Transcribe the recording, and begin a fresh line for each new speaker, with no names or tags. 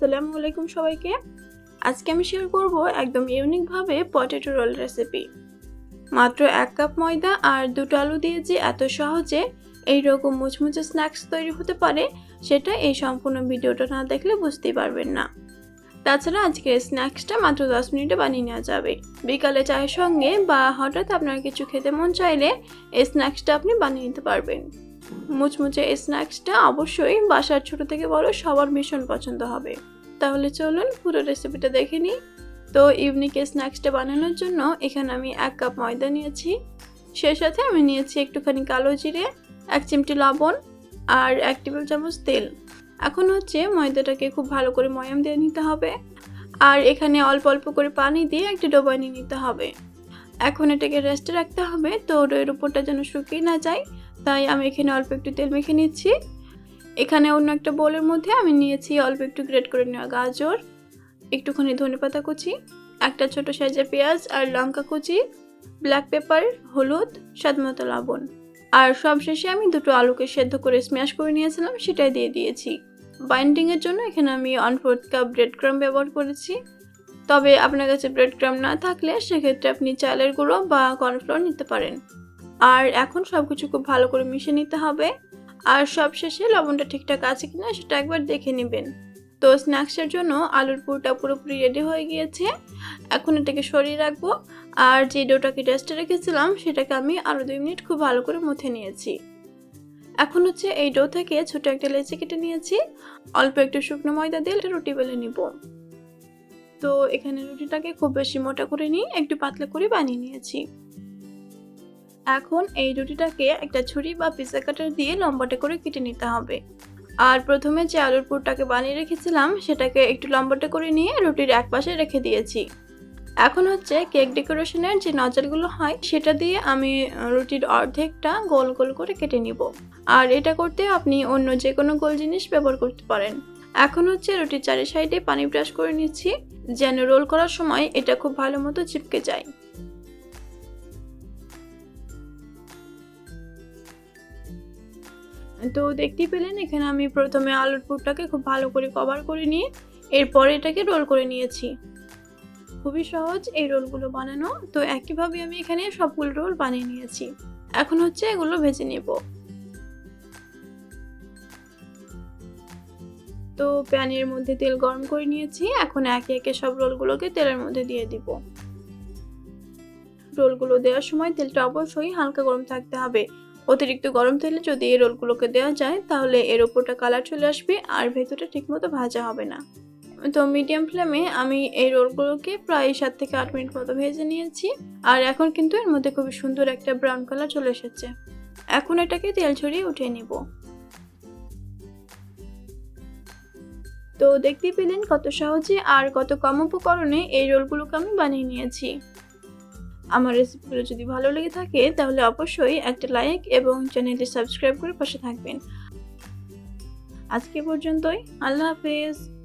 আসসালামু আলাইকুম সবাইকে। আজকে আমি শেয়ার করব একদম ইউনিকভাবে পটেটো রোল রেসিপি মাত্র এক কাপ ময়দা আর দুটো আলু দিয়ে যে এত সহজে এই রকম মুচমুচে স্ন্যাক্স তৈরি হতে পারে, সেটা এই সম্পূর্ণ ভিডিওটা না দেখলে বুঝতেই পারবেন না। তাছাড়া আজকের স্ন্যাক্সটা মাত্র দশ মিনিটে বানিয়ে নেওয়া যাবে। বিকালে চায়ের সঙ্গে বা হঠাৎ আপনার কিছু খেতে মন চাইলে এই স্ন্যাক্সটা আপনি বানিয়ে নিতে পারবেন। মুচমুচে স্ন্যাক্সটা অবশ্যই বাসার ছোট থেকে বড় সবার ভীষণ পছন্দ হবে। তাহলে চলুন পুরো রেসিপিটা দেখে নিই। তো ইউনিক এই স্ন্যাক্সটা বানানোর জন্য এখানে আমি এক কাপ ময়দা নিয়েছি। সেই সাথে আমি নিয়েছি একটুখানি কালো জিরে, এক চিমটি লবণ আর এক টেবিল চামচ তেল। এখন হচ্ছে ময়দাটাকে খুব ভালো করে ময়াম দিয়ে নিতে হবে। আর এখানে অল্প অল্প করে পানি দিয়ে একটা ডো বানিয়ে নিতে হবে। এখন এটাকে রেস্টে রাখতে হবে। তো ডোয়ের উপরটা যেন শুকিয়ে না যায়। তাই আমি এখানে অল্প একটু তেল মেখে নিচ্ছি। এখানে অন্য একটা বোলের মধ্যে আমি নিয়েছি অল্প একটু গ্রেট করে নেওয়া গাজর, একটুখানি ধনেপাতা কুচি, একটা ছোট সাইজের পেঁয়াজ আর লঙ্কা কুচি ব্ল্যাক পেপার হলুদ স্বাদমতো লবণ। আর সবশেষে আমি দুটো আলুকে সেদ্ধ করে স্ম্যাশ করে নিয়েছিলাম, সেটাই দিয়ে দিয়েছি। বাইন্ডিংয়ের জন্য এখানে আমি one fourth cup bread crumb ব্যবহার করেছি। তবে আপনার কাছে ব্রেড ক্রাম না থাকলে সেক্ষেত্রে আপনি চালের গুঁড়ো বা কর্নফ্লোর নিতে পারেন। আর এখন সব কিছু খুব ভালো করে মিশিয়ে নিতে হবে। আর সব শেষে লবণটা ঠিকঠাক আছে কিনা সেটা একবার দেখে নেবেন। তো স্ন্যাক্সের জন্য আলুর পুরটা পুরোপুরি রেডি হয়ে গিয়েছে। এখন এটাকে সরিয়ে রাখব। আর যে ডোটাকে রেস্টে রেখেছিলাম সেটাকে আমি আরও দুই মিনিট খুব ভালো করে মুথে নিয়েছি। এখন হচ্ছে এই ডো থেকে ছোট একটা লেচি কেটে নিয়েছি। অল্প একটু শুকনো ময়দা দিয়ে একটা রুটি বেলে নিব। তো এখানে রুটিটাকে খুব বেশি মোটা করে নিই একটু পাতলা করে বানিয়ে নিয়েছি। এখন এই রুটিটাকে একটা ছুরি বা পিজা কাটার দিয়ে লম্বাটে করে কেটে নিতে হবে। আর প্রথমে যে আলুর পুরটাকে বানিয়ে রেখেছিলাম, সেটাকে একটু লম্বাটে করে নিয়ে রুটির এক পাশে রেখে দিয়েছি। এখন হচ্ছে কেক ডেকোরেশনের যে নজলগুলো হয়, সেটা দিয়ে আমি রুটির অর্ধেকটা গোল গোল করে কেটে নিব। আর এটা করতে আপনি অন্য যে কোনো গোল জিনিস ব্যবহার করতে পারেন। এখন হচ্ছে রুটির চারি সাইডে পানি ব্রাশ করে নিচ্ছি, যেন রোল করার সময় এটা খুব ভালো মতো চিপকে যায়। তো দেখতেই পেলেন, এখানে আমি প্রথমে আলুর পুরটাকে খুব ভালো করে কভার করে নিয়ে এরপর এটাকে রোল করে নিয়েছি। খুবই সহজ এই রোলগুলো বানানো, তো একইভাবে আমি এখানে সবগুলো রোল বানিয়ে নিয়েছি। এখন হচ্ছে এগুলো ভেজে নেব। তো প্যানের মধ্যে তেল গরম করে নিয়েছি, এখন একে একে সব রোলগুলোকে তেলের মধ্যে দিয়ে দিব। রোলগুলো দেওয়ার সময় তেলটা অবশ্যই হালকা গরম থাকতে হবে। অতিরিক্ত গরম তেলে যদি এই রোলগুলোকে দেওয়া যায়, তাহলে এর ওপরটা কালার চলে আসবে আর ভেতরটা ঠিকমতো ভাজা হবে না। তো মিডিয়াম ফ্লেমে আমি এই রোলগুলোকে প্রায় সাত থেকে আট মিনিট মতো ভেজে নিয়েছি। আর এখন কিন্তু এর মধ্যে খুবই সুন্দর একটা ব্রাউন কালার চলে এসেছে। এখন এটাকে তেল ছড়িয়ে উঠিয়ে নিব। তো দেখতেই পেলেন কত সহজে আর কত কম উপকরণে এই রোলগুলোকে আমি বানিয়ে নিয়েছি। আমার রেসিপিগুলো যদি ভালো লেগে থাকে, তাহলে অবশ্যই একটা লাইক এবং চ্যানেলটি সাবস্ক্রাইব করে পাশে থাকবেন। আজকে পর্যন্তই, আল্লাহ হাফেজ।